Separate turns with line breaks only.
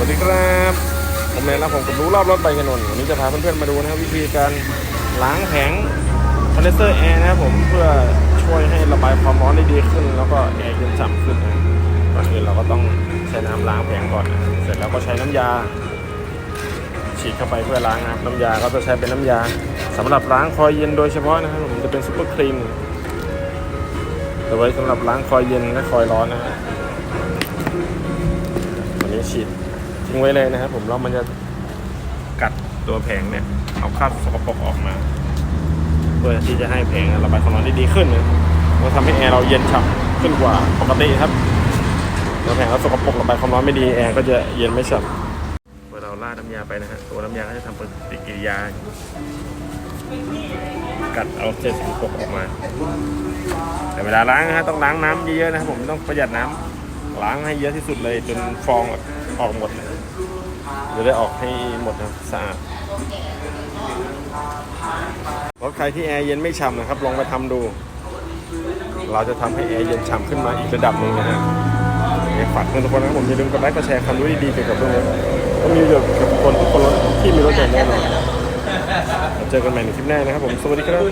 วัสดีครับ ผมแนนแล้วผมกับรู้รอบรถไปกันนนวันนี้จะพาเพื่อนๆมาดูนะครับวิธีการล้างแผงคอนเดนเซอร์แอร์นะครับผมเพื่อช่วยให้ระบายความร้อนได้ดีขึ้น แล้วก็แอร์เย็นฉ่ำขึ้นนะก่อนอื่นเราก็ต้องใช้น้ำล้างแผงก่อนนะเสร็จแล้วก็ใช้น้ำยา ฉีดเข้าไปเพื่อล้างนะครับน้ำยาก็จะใช้เป็นน้ำยาสำหรับล้างคอยเย็นโดยเฉพาะนะครับผมจะเป็นซุปเปอร์ครีมแต่ไว้สำหรับล้างคอยเย็นและคอยร้อนนะครับวันนี้ฉีด ทิ้งไว้เลยนะครับผมแล้วมันจะกัดตัวแผงเนี่ย เอาคราบสกปรกออกมา เพื่อที่จะให้แผงระบายความร้อนได้ดีขึ้นนะมันทำให้แอร์เราเย็นฉ่ำขึ้นกว่าปกติครับตัวแผงเราสกปรกระบายความร้อนไม่ดีแอร์ก็จะเย็นไม่ฉ่ำเมื่อเราราดน้ำยาไปนะฮะตัวน้ำยาก็จะทำปฏิกิริยา กัดเอาเศษสกปรกออกมา แต่เวลาล้างนะฮะต้องล้างน้ำเยอะๆนะครับผมต้องประหยัดน้ำล้างให้เยอะที่สุดเลยจนฟองออกหมดนะ จะได้ออกให้หมดนะสะอาดรถใครที่แอร์เย็นไม่ฉ่ำนะครับ ลองไปทำดู เราจะทำให้แอร์เย็นฉ่ำขึ้นมาอีกระดับหนึ่งนะฮะฝากเพื่อนทุกคนนะครับผมอย่าลืมกดไลค์กดแชร์ความรู้ดีๆเกี่ยวกับเรื่องนี้ก็มีประโยชน์กับคนทุกคนที่มีรถยนต์แน่นอนเจอกันใหม่ในคลิปหน้านะครับผมสวัสดีครับ